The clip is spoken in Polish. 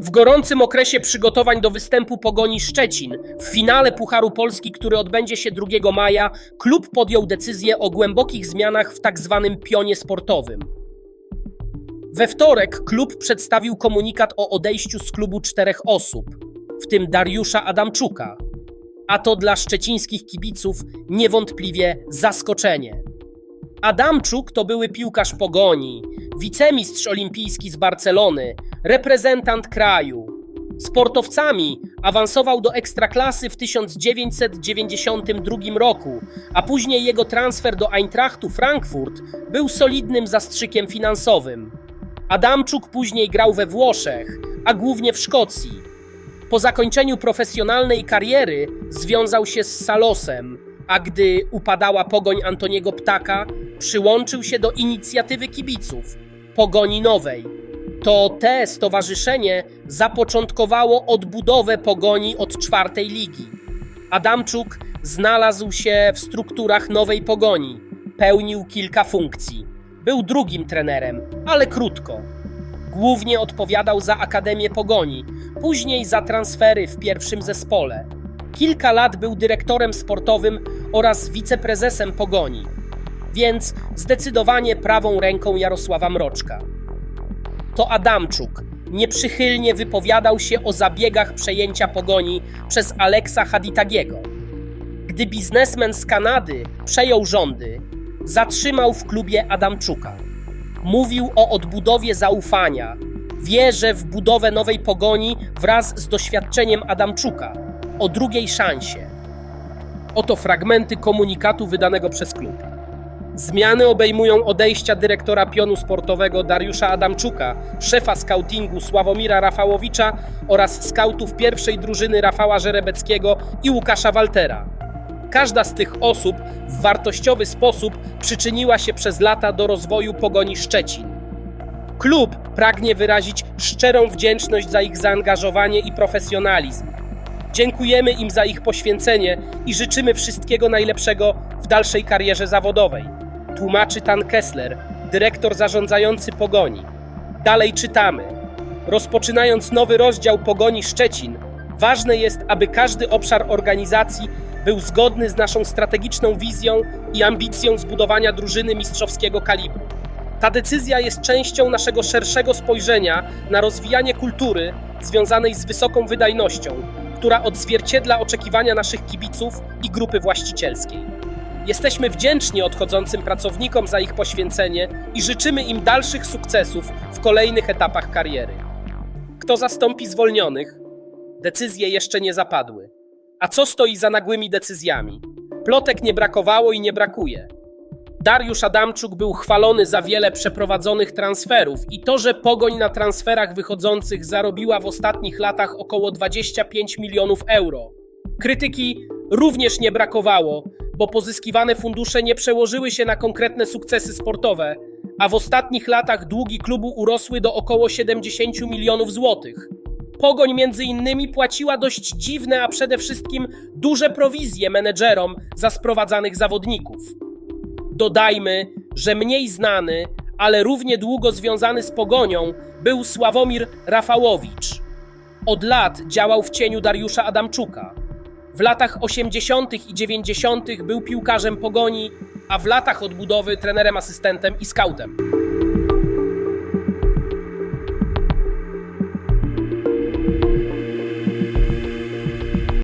W gorącym okresie przygotowań do występu Pogoni Szczecin w finale Pucharu Polski, który odbędzie się 2 maja, klub podjął decyzję o głębokich zmianach w tak zwanym pionie sportowym. We wtorek klub przedstawił komunikat o odejściu z klubu czterech osób, w tym Dariusza Adamczuka. A to dla szczecińskich kibiców niewątpliwie zaskoczenie. Adamczuk to były piłkarz Pogoni, wicemistrz olimpijski z Barcelony, reprezentant kraju. Sportowcami awansował do ekstraklasy w 1992 roku, a później jego transfer do Eintrachtu Frankfurt był solidnym zastrzykiem finansowym. Adamczuk później grał we Włoszech, a głównie w Szkocji. Po zakończeniu profesjonalnej kariery związał się z Salosem, a gdy upadała pogoń Antoniego Ptaka, przyłączył się do inicjatywy kibiców Pogoni Nowej. To te stowarzyszenie zapoczątkowało odbudowę pogoni od czwartej ligi. Adamczuk znalazł się w strukturach nowej pogoni, pełnił kilka funkcji. Był drugim trenerem, ale krótko. Głównie odpowiadał za Akademię Pogoni, później za transfery w pierwszym zespole. Kilka lat był dyrektorem sportowym oraz wiceprezesem Pogoni, więc zdecydowanie prawą ręką Jarosława Mroczka. To Adamczuk nieprzychylnie wypowiadał się o zabiegach przejęcia Pogoni przez Aleksa Haditagiego. Gdy biznesmen z Kanady przejął rządy, zatrzymał w klubie Adamczuka. Mówił o odbudowie zaufania. Wierzę w budowę nowej pogoni wraz z doświadczeniem Adamczuka. O drugiej szansie. Oto fragmenty komunikatu wydanego przez klub. Zmiany obejmują odejścia dyrektora pionu sportowego Dariusza Adamczuka, szefa skautingu Sławomira Rafałowicza oraz skautów pierwszej drużyny Rafała Żerebeckiego i Łukasza Waltera. Każda z tych osób w wartościowy sposób przyczyniła się przez lata do rozwoju Pogoni Szczecin. Klub pragnie wyrazić szczerą wdzięczność za ich zaangażowanie i profesjonalizm. Dziękujemy im za ich poświęcenie i życzymy wszystkiego najlepszego w dalszej karierze zawodowej. Tłumaczy Tan Kessler, dyrektor zarządzający Pogoni. Dalej czytamy. Rozpoczynając nowy rozdział Pogoni Szczecin, ważne jest, aby każdy obszar organizacji był zgodny z naszą strategiczną wizją i ambicją zbudowania drużyny mistrzowskiego kalibru. Ta decyzja jest częścią naszego szerszego spojrzenia na rozwijanie kultury związanej z wysoką wydajnością, która odzwierciedla oczekiwania naszych kibiców i grupy właścicielskiej. Jesteśmy wdzięczni odchodzącym pracownikom za ich poświęcenie i życzymy im dalszych sukcesów w kolejnych etapach kariery. Kto zastąpi zwolnionych? Decyzje jeszcze nie zapadły. A co stoi za nagłymi decyzjami? Plotek nie brakowało i nie brakuje. Dariusz Adamczuk był chwalony za wiele przeprowadzonych transferów i to, że Pogoń na transferach wychodzących zarobiła w ostatnich latach około 25 milionów euro. Krytyki również nie brakowało, bo pozyskiwane fundusze nie przełożyły się na konkretne sukcesy sportowe, a w ostatnich latach długi klubu urosły do około 70 milionów złotych. Pogoń między innymi płaciła dość dziwne, a przede wszystkim duże prowizje menedżerom za sprowadzanych zawodników. Dodajmy, że mniej znany, ale równie długo związany z Pogonią był Sławomir Rafałowicz. Od lat działał w cieniu Dariusza Adamczuka. W latach 80. i 90. był piłkarzem Pogoni, a w latach odbudowy trenerem asystentem i skautem.